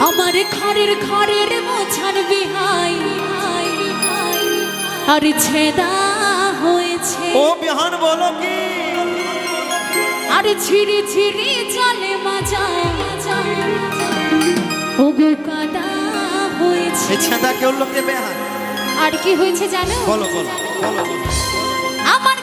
আমার ঘরের ঘরের মোছার বিহাই আর ছেদা হয়েছে। ও বিহান বলো কি? আর ঝিরি ঝিরি জলে মাজা ওগো কাদা হয়েছে। ছেঁদা কেউ লোকে বেহান আর কি হয়েছে জানো? বলো বলো বলো। আমার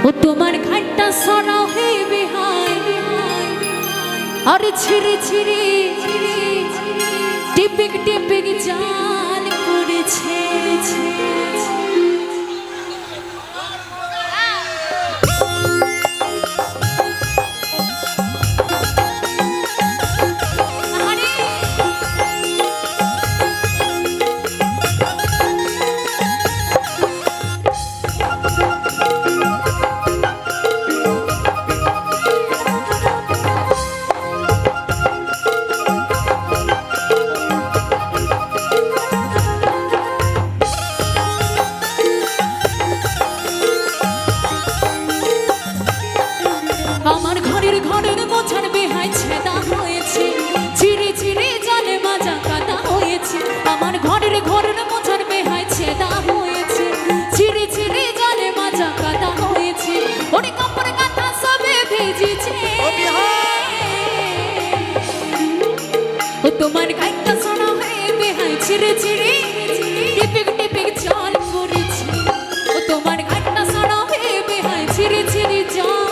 ও তোমার ঘাটটা সরা হয়ে বিহাই আর ছিঁড়ে ছিঁড়ে টিপিক টিপিক জাল করেছে ও তোমার গাইটা শোনা হয়ে বেহাই ছিঁড়ে ছিঁড়ে, টিপিক ও তোমার গাইটা শোনা হয়ে বেহাই ছিঁড়ে ছিঁড়ে জল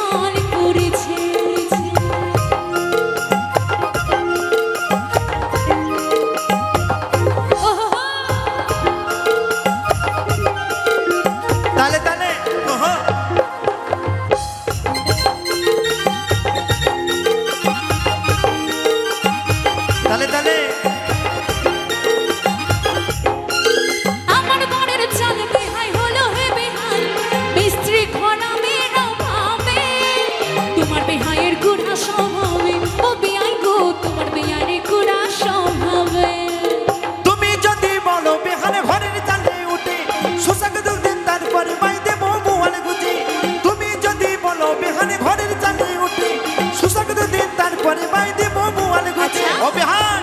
দিন তারপরে মাই দেব গুজি। আচ্ছা। ও বিহান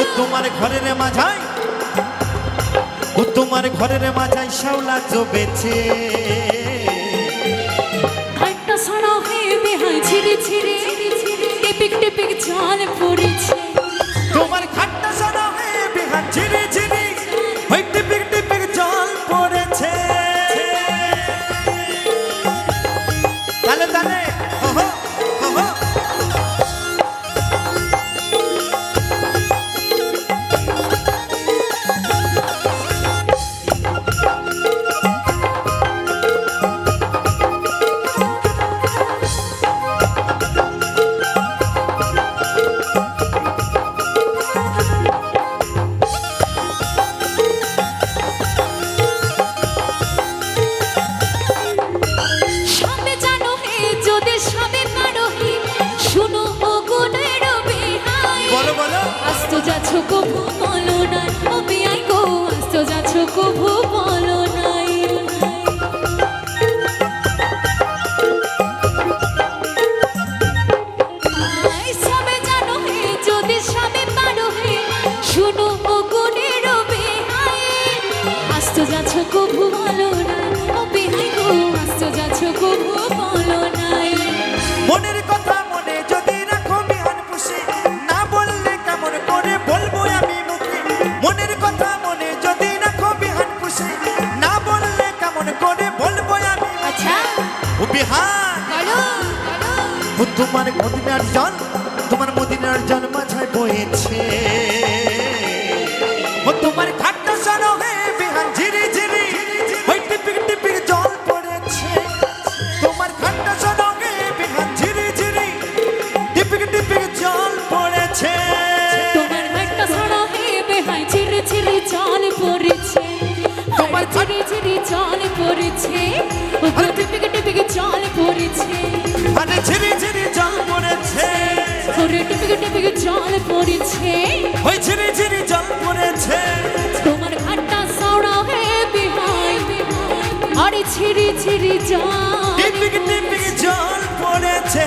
ও তোমার ঘরের মাঝাই। ও তোমার ঘরের মাঝাই শাওলা জবেছে। একটা সারা হয়ে বিহান ছিঁড়ে ছিঁড়ে। টিপিক টিপিক জল পড়েছে। কভু বলো নাই। সবে জানো যদি সবে পারো হে, শুনো ও আস্ত যাচ্ছ কভু বলো না ও বিহাই গো আস্ত যাচ্ছ কভু তোমার মদিনার জল তোমার মদিনার জল মাঝায় বয়েছে ও তোমার খাট্টা সরো হে বিহান ঝিরি ঝিরি ওই জল পড়েছে। তোমার খাট্টা সরো হে বিহান ঝিরি ঝিরি জল পড়েছে। তোমার হে জল তোমার জল ভরে টুপিকে টুপিকে জল পড়েছে। ওই ঝিরি ঝিরি জল পড়েছে। তোমার ঘাটটা সওড়া হয়ে বিহাই আরে ঝিরি ঝিরি জল। টিপিকে টিপিকে জল পড়েছে।